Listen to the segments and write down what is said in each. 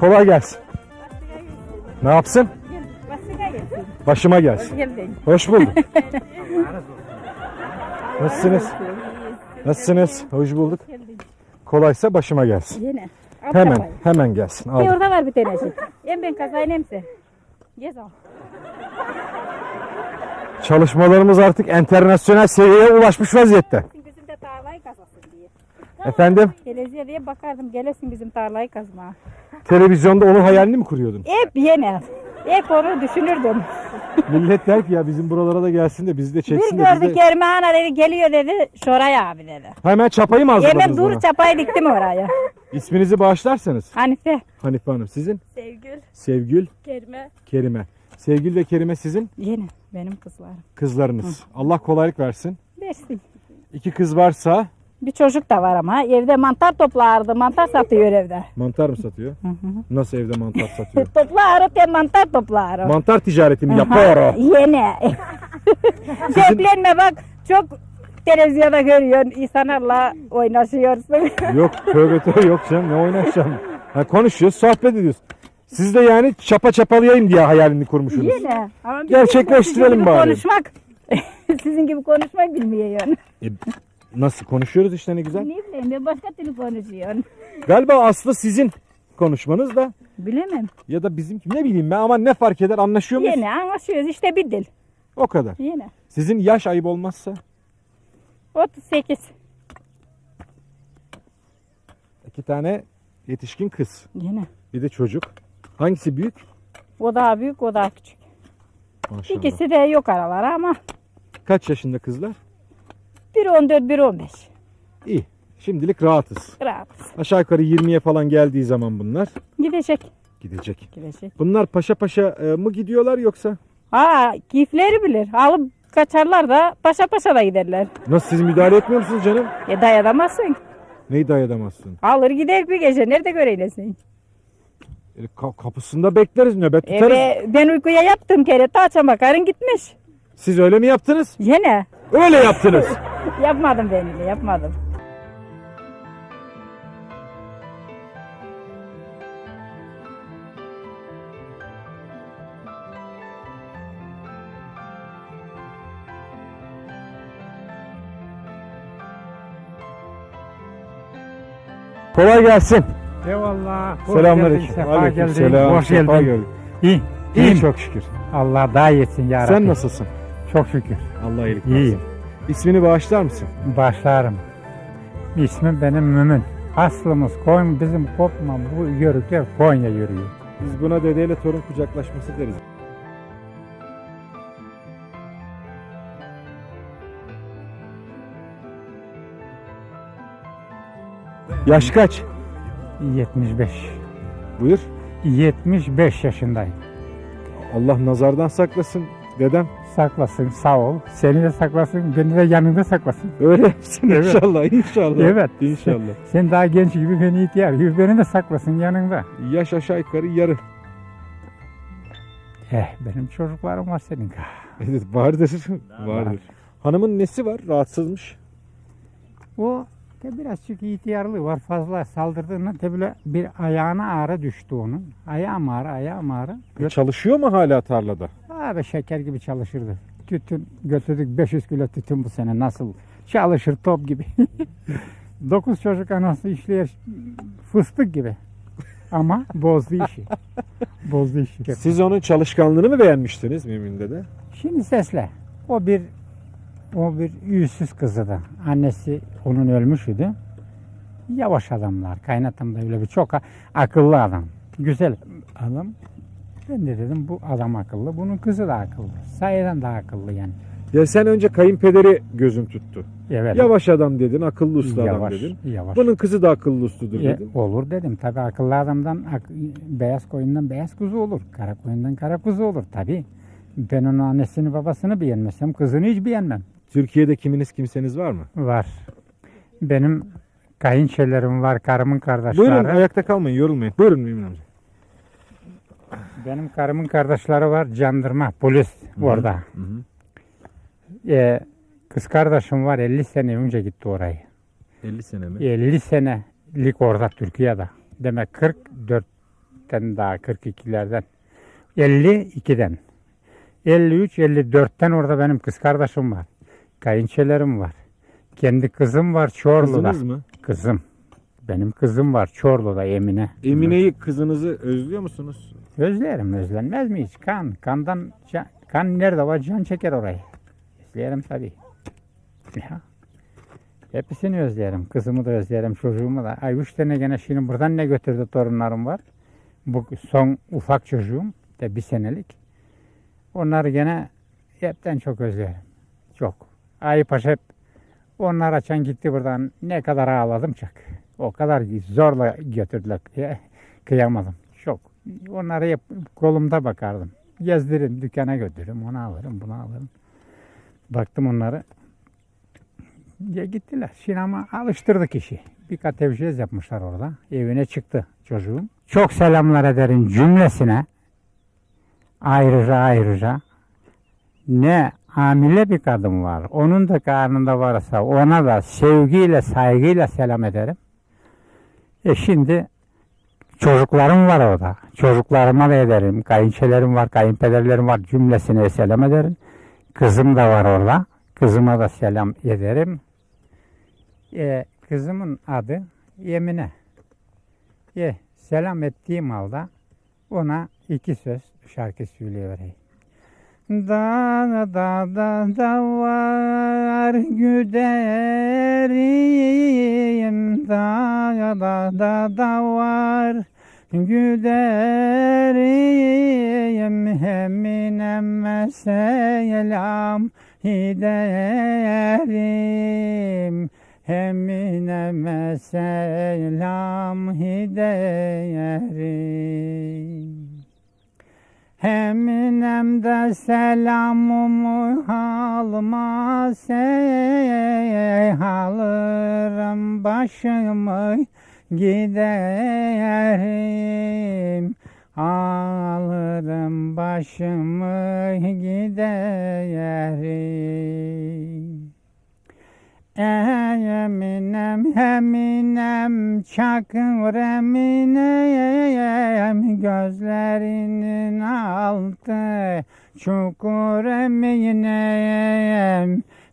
Kolay gelsin. Ne yapsın? Başıma gelsin. Hoş bulduk. Nasılsınız? Nasılsınız? Hoş bulduk. Kolaysa başıma gelsin. Yine. Hemen, hemen gelsin. Bir orada var bir tanesi. Hem ben kazayın hemse. Gez al. Çalışmalarımız artık internasyonel seviyeye ulaşmış vaziyette. Bizim de tarlayı kazasın diye. Efendim, Televizyona diye bakardım gelesin bizim tarlayı kazma. Televizyonda onun hayalini mi kuruyordun? Hep yine. Hep onu düşünürdüm. Millet der ki ya bizim buralara da gelsin de bizi de Bir çeksin de biz gördük de... Erman dedi geliyor dedi. Şoray abi dedi. Hemen çapayı mı Hemen hazırladınız dur bana? çapayı diktim oraya. İsminizi bağışlarsanız. Hanife. Hanife Hanım sizin? Sevgül. Sevgül, Kerime. Kerime. Sevgül ve Kerime sizin Yine benim kızlarım. kızlarınız. Allah kolaylık versin. Versin. İki kız varsa Bir çocuk da var ama evde mantar toplardı. Mantar satıyor evde. mantar mı satıyor? Nasıl evde mantar satıyor? Toplarım ben mantar toplarım. mantar ticareti mi yapıyor? Yine. Zevklenme bak çok televizyonda görüyorsun insanlarla oynaşıyorsun. yok tövbe yok canım ne oynaşacağım. Ha, konuşuyoruz sohbet ediyoruz. Siz de yani çapa çapalayayım diye hayalini kurmuşsunuz. Yine. Gerçekleştirelim bari. Konuşmak. sizin gibi konuşmak bilmiyorsun. E, nasıl konuşuyoruz işte ne güzel. Ne bileyim ben başka türlü konuşuyorsun. Galiba aslı sizin konuşmanız da Bilemem. ya da bizimki ne bileyim ben ama ne fark eder anlaşıyor muyuz? Yine anlaşıyoruz işte bir dil. O kadar. Yine. Sizin yaş ayıp olmazsa 38. iki tane yetişkin kız. Yine. Bir de çocuk. Hangisi büyük? O daha büyük o daha küçük. Maşallah. İkisi de yok araları ama Kaç yaşında kızlar? Biri 14 biri 15. İyi. Şimdilik rahatız. Rahatız. Aşağı yukarı 20'ye falan geldiği zaman bunlar Gidecek. gidecek. Gidecek. Bunlar paşa paşa e, mı gidiyorlar yoksa? Ha keyifleri bilir. Alıp kaçarlar da paşa paşa da giderler. Nasıl siz müdahale etmiyor musunuz canım? E dayanamazsın. Neyi dayadamazsın? Alır gider bir gece. Nerede göreylesin? E, ka- kapısında bekleriz nöbet E tutarız. be, ben uykuya yattım kere. Taça bakarın gitmiş. Siz öyle mi yaptınız? Yine. Öyle yaptınız. Yapmadım ben öyle yapmadım. Kolay gelsin. Eyvallah. Hoş Selamünaleyküm. geldin, sefa Aleyküm geldin, Hoş sefa geldin. gördük. İyi. İyi İyiyim. çok şükür. Allah daha iyisin ya Sen nasılsın? Çok şükür. Allah iyilik versin. İyiyim. İsmini bağışlar mısın? Başlarım. İsmim benim Mümin. Aslımız Konya, bizim kopma bu yörükler Konya yürüyor. Biz buna dedeyle torun kucaklaşması deriz. Yaş kaç? 75. Buyur. 75 yaşındayım. Allah nazardan saklasın dedem. Saklasın sağ ol. Seni de saklasın, beni de yanında saklasın. Öyle yapsın Evet. inşallah inşallah. Evet. İnşallah. Sen daha genç gibi beni ihtiyar gibi beni de saklasın yanında. Yaş aşağı yukarı yarı. Eh benim çocuklarım var senin. Evet, vardır. Vardır. Hanımın nesi var? Rahatsızmış. O de birazcık ihtiyarlığı var fazla saldırdığında de böyle bir ayağına ağrı düştü onun. Ayağım ağrı, ayağım ağrı. Göt, Çalışıyor mu hala tarlada? Abi şeker gibi çalışırdı. Tütün götürdük 500 kilo tütün bu sene nasıl çalışır top gibi. Dokuz çocuk anası işler fıstık gibi. Ama bozdu işi. bozdu işi. Siz onun çalışkanlığını mı beğenmiştiniz Mümin dede? Şimdi sesle. O bir o bir yüzsüz kızı da. Annesi onun ölmüş idi. Yavaş adamlar. Kaynatam da öyle bir çok akıllı adam. Güzel adam. Ben de dedim bu adam akıllı. Bunun kızı da akıllı. Sayeden daha akıllı yani. Ya sen önce kayınpederi gözüm tuttu. Evet. Yavaş adam dedin, akıllı adam yavaş, dedin. yavaş. Bunun kızı da akıllı usludur E, dedin. olur dedim. Tabii akıllı adamdan ak- beyaz koyundan beyaz kuzu olur. Kara koyundan kara kuzu olur tabii. Ben onun annesini babasını beğenmesem kızını hiç beğenmem. Türkiye'de kiminiz kimseniz var mı? Var. Benim kayınçelerim var, karımın kardeşleri. Buyurun ayakta kalmayın, yorulmayın. Buyurun Mümin amca. Benim karımın kardeşleri var, jandarma, polis orada. Hı hı. Ee, kız kardeşim var, 50 sene önce gitti orayı. 50 sene mi? 50 senelik orada Türkiye'de. Demek 44 54'ten daha 42'lerden 52'den 53 54'ten orada benim kız kardeşim var. Kayınçelerim var. Kendi kızım var Çorlu'da. Kızınız mı? Kızım. Benim kızım var Çorlu'da Emine. Emine'yi kızınızı özlüyor musunuz? Özlerim özlenmez mi hiç? Kan. Kandan can- kan nerede var can çeker orayı. Özlerim tabii. Ya. Hepsini özlerim. Kızımı da özlerim, çocuğumu da. Ay üç tane gene şimdi buradan ne götürdü torunlarım var. Bu son ufak çocuğum de bir senelik. Onları gene hepten çok özlerim. Çok. Ay Paşa hep onlar açan gitti buradan. Ne kadar ağladım çak. O kadar zorla götürdüler. Ya, Kıyamadım. Çok. Onlara hep kolumda bakardım. Gezdiririm, dükkana götürürüm, onu alırım, bunu alırım. Baktım onları. Ya gittiler. Ama alıştırdık işi. Bir katevşez yapmışlar orada. Evine çıktı çocuğum. Çok selamlar ederim cümlesine. Ayrıca ayrıca. Ne hamile bir kadın var. Onun da karnında varsa ona da sevgiyle, saygıyla selam ederim. E şimdi Çocuklarım var orada. Çocuklarıma da ederim. Kayınçelerim var, kayınpederlerim var. Cümlesine selam ederim. Kızım da var orada. Kızıma da selam ederim. E, kızımın adı Emine. E, selam ettiğim halde ona iki söz şarkı söyleyivereyim. Da da da da var güderim. Da da da da var güderim hemineme selam giderim hemineme selam giderim Heminem de selamımı halma sey alırım başımı giderim. Alırım başımı giderim Eminem Eminem çakır Eminem gözlerinin altı çukur Eminem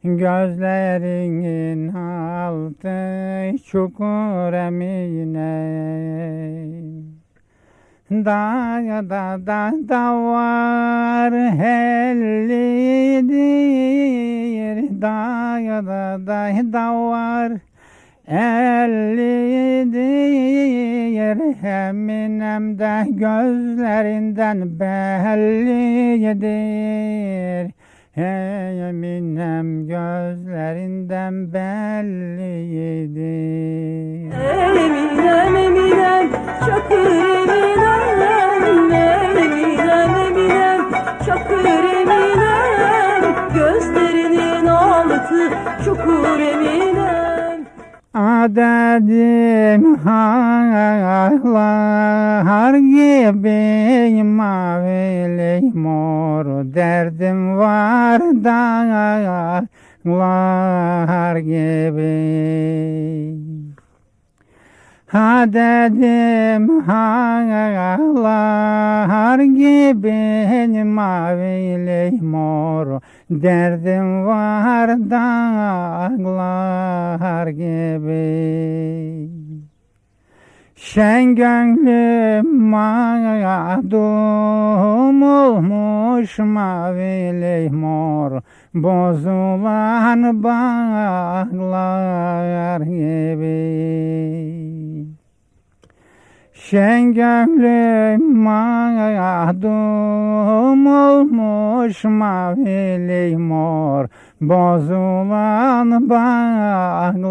gözlerinin altı çukur Eminem Da da da var ellidir. Da da da da var ellidir. Eminem de gözlerinden bellidir Eminem gözlerinden bellidir Eminem Eminem Çakır Eminem Eminem Eminem Çakır Eminem Gözlerinin altı çukur Eminem Adedim hağlar gibi mavili mor derdim var dağlar gibi. Ha dedim hağlar gibi mavili mor derdim var dağlar gibi. Şen gönlüm mağdum olmuş mavili mor Bozulan bağlar gibi. Şen gönlüm mağdum olmuş mavili mor Bozulan bağlar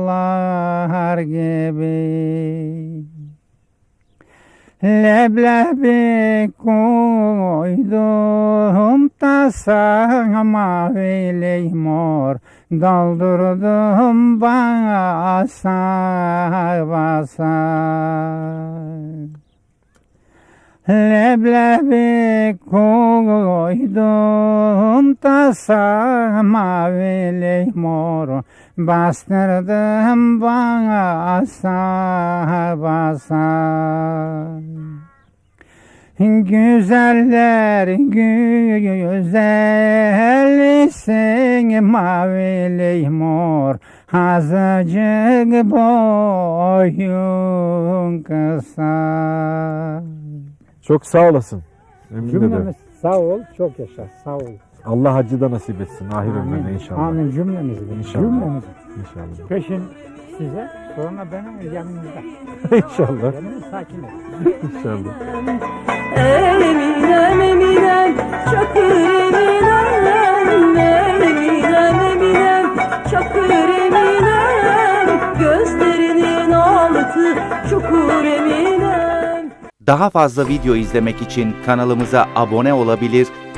gibi Leblebi koydum tasa mavili mor Doldurdum basa basa Leblebi koydum tasa mavili mor Bastırdım basa basa Güzeller güzelsin mavili mor Azıcık boyun kısa Çok sağ olasın. Emin. Cümlemiz sağ ol, çok yaşa, sağ ol. Allah haccı da nasip etsin ahir ömrüne inşallah. Amin cümlemizi. İnşallah. Cümlemizi. İnşallah. Peşin size, sonra benim yanınızda. İnşallah. Yanınız sakin ol. İnşallah. Eminem Eminem Çakır Eminem Eminem Eminem Çakır Eminem Gözlerinin altı çukur Eminem Daha fazla video izlemek için kanalımıza abone olabilir,